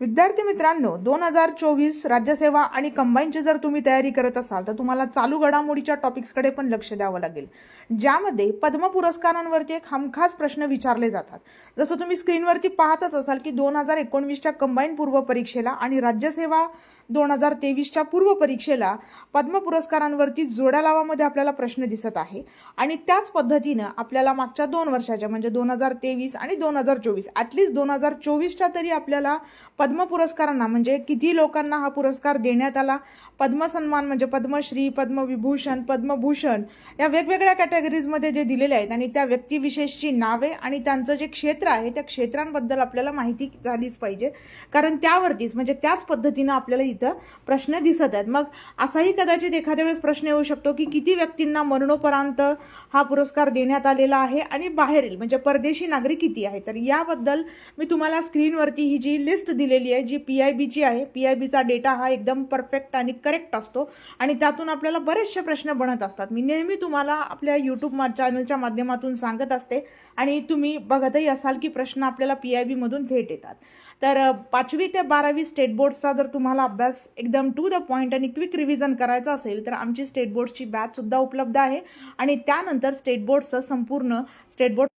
विद्यार्थी मित्रांनो दोन हजार चोवीस राज्यसेवा आणि कंबाईनची जर तुम्ही तयारी करत असाल तर तुम्हाला चालू घडामोडीच्या टॉपिक्सकडे पण लक्ष द्यावं लागेल. ज्यामध्ये पद्म पुरस्कारांवरती एक हमखास प्रश्न विचारले जातात. जसं तुम्ही स्क्रीनवरती पाहतच असाल की दोन हजार एकोणवीसच्या कंबाईन पूर्व परीक्षेला आणि राज्यसेवा दोन हजार तेवीसच्या पूर्व परीक्षेला पद्म पुरस्कारांवरती जोड्या लावामध्ये आपल्याला प्रश्न दिसत आहे. आणि त्याच पद्धतीनं आपल्याला मागच्या दोन वर्षाच्या म्हणजे दोन हजार तेवीस आणि दोन हजार चोवीस ॲटलिस्ट दोन हजार चोवीसच्या तरी आपल्याला पद्म पुरस्कारांना म्हणजे किती लोकांना हा पुरस्कार देण्यात आला? पद्मसन्मान म्हणजे पद्मश्री पद्मविभूषण पद्मभूषण या वेगवेगळ्या कॅटेगरीजमध्ये जे दिलेले आहेत आणि त्या व्यक्तिविशेषची नावे आणि त्यांचं जे क्षेत्र आहे त्या क्षेत्रांबद्दल आपल्याला माहिती झालीच पाहिजे. कारण त्यावरतीच म्हणजे त्याच पद्धतीनं आपल्याला इथं प्रश्न दिसत आहेत. मग असाही कदाचित एखाद्या वेळेस प्रश्न येऊ शकतो की किती व्यक्तींना मरणोपरांत हा पुरस्कार देण्यात आलेला आहे आणि बाहेरील म्हणजे परदेशी नागरिक किती आहे तर याबद्दल मी तुम्हाला स्क्रीनवरती ही जी लिस्ट दिलेली आहे जी पी आय बीची आहे. पी आय बीचा डेटा हा एकदम परफेक्ट आणि करेक्ट असतो. आणि त्यातून आपल्याला बरेचसे प्रश्न बनत असतात. मी नेहमी तुम्हाला आपल्या यूट्यूब मा चॅनलच्या माध्यमातून सांगत असते आणि तुम्ही बघतही असाल की प्रश्न आपल्याला पी आय बीमधून थेट येतात. तर पाचवी ते बारावी स्टेट बोर्डचा जर तुम्हाला अभ्यास एकदम टू द पॉईंट आणि क्विक रिव्हिजन करायचा असेल तर आमची स्टेट बोर्डची बॅच सुद्धा उपलब्ध आहे. आणि त्यानंतर स्टेट बोर्डचं संपूर्ण स्टेट बोर्ड